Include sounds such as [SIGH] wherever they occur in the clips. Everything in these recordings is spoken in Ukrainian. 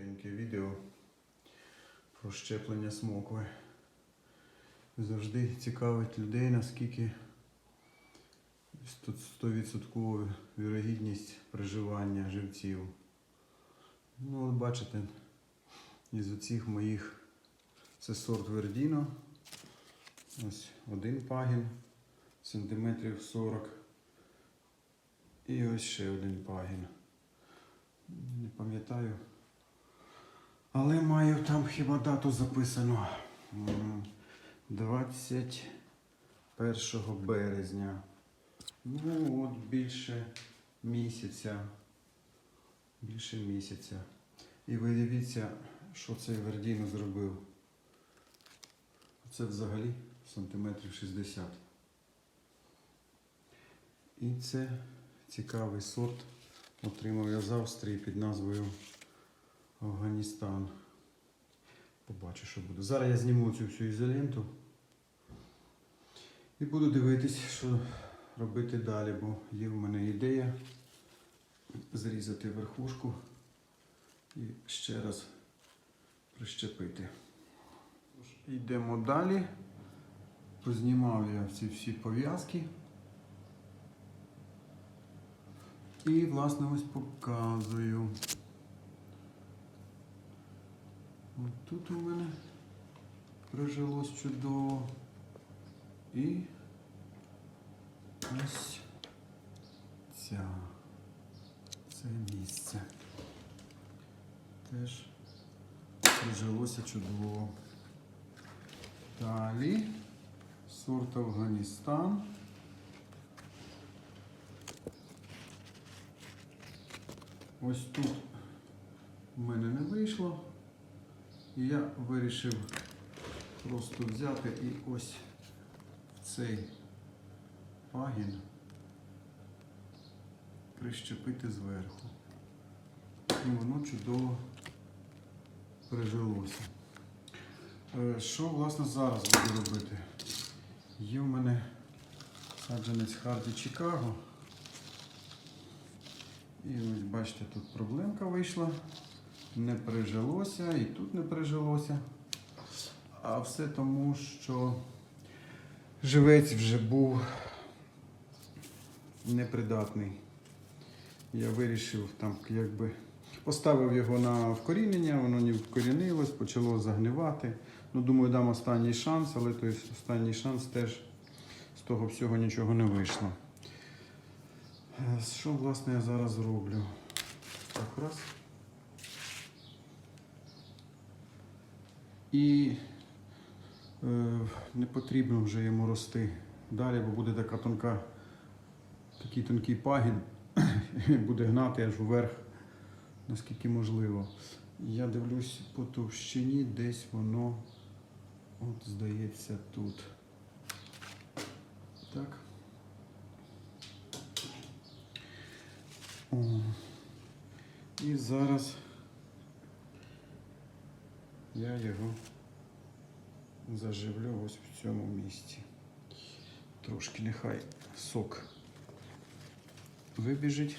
коротеньке відео про щеплення смокви. Завжди цікавить людей, наскільки тут 100% вірогідність приживання живців. Ну, от бачите, із оцих моїх це сорт Вердіно. Ось один пагін, сантиметрів 40. І ось ще один пагін. Не пам'ятаю. Але маю там хіба дату записано. 21 березня. Ну, от більше місяця. Більше місяця. І ви дивіться, що цей Вердіно зробив. Це взагалі сантиметрів 60. І це цікавий сорт. Отримав я з Австрії під назвою Афганістан. Побачу, що буде. Зараз я зніму цю всю ізоленту і буду дивитись, що робити далі, бо є в мене ідея зрізати верхушку і ще раз прищепити. Йдемо далі. Познімав я ці всі пов'язки. І, власне, ось показую. От тут у мене прижилось чудово. І ось ця. Це місце. Теж прижилося чудово. Далі сорт Афганістан. Ось тут в мене не вийшло. І я вирішив просто взяти і ось в цей пагін прищепити зверху. І воно чудово прижилося. Е, Що, власне, зараз буду робити? Є в мене саджанець Харді Чикаго. І ось бачите, тут проблемка вийшла. Не прижилося, і тут не прижилося. А все тому, що живець вже був непридатний. Я вирішив там якби поставив його на вкорінення, воно не вкорінилось, почало загнивати. Ну, думаю, дам останній шанс, але той останній шанс теж з того всього нічого не вийшло. Е, Що, власне, я зараз роблю? Так, раз. І е, не потрібно вже йому рости далі, бо буде така тонка, такий тонкий пагін, [COUGHS] буде гнати аж вверх, наскільки можливо. Я дивлюсь по товщині, десь воно, от здається, тут. Так. О. І зараз я його заживлю ось в цьому місці. Трошки нехай сок вибіжить.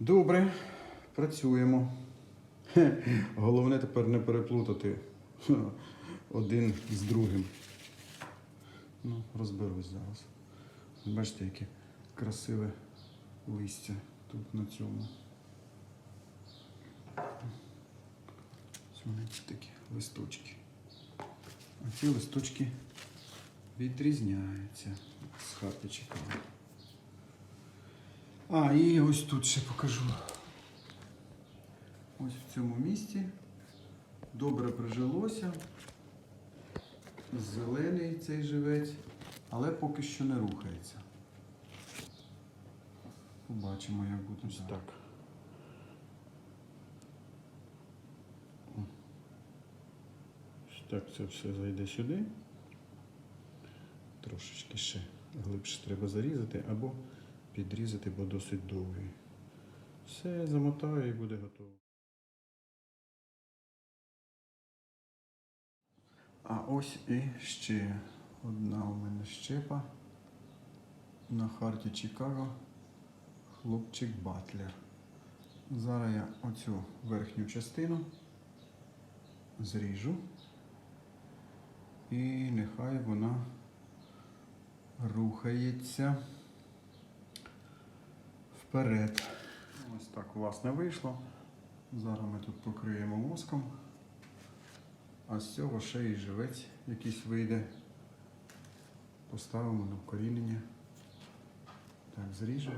Добре, працюємо. Головне тепер не переплутати один з другим. Ну, розберусь зараз. Бачите, яке красиве листя тут на цьому. Ось такі листочки. А ці листочки відрізняються з хати. А, і ось тут ще покажу. Ось в цьому місці добре прижилося. Зелений цей живець, але поки що не рухається. Побачимо, як буде ось так. Так, це все зайде сюди. Трошечки ще глибше треба зарізати або підрізати, бо досить довгий. Все, замотаю і буде готово. А ось і ще одна у мене щепа на харті Чикаго. Хлопчик Батлер. Зараз я оцю верхню частину зріжу. І нехай вона рухається вперед. Ось так власне вийшло. Зараз ми тут покриємо воском. А з цього ще і живець якийсь вийде. Поставимо на вкорінення. Так, зріжемо.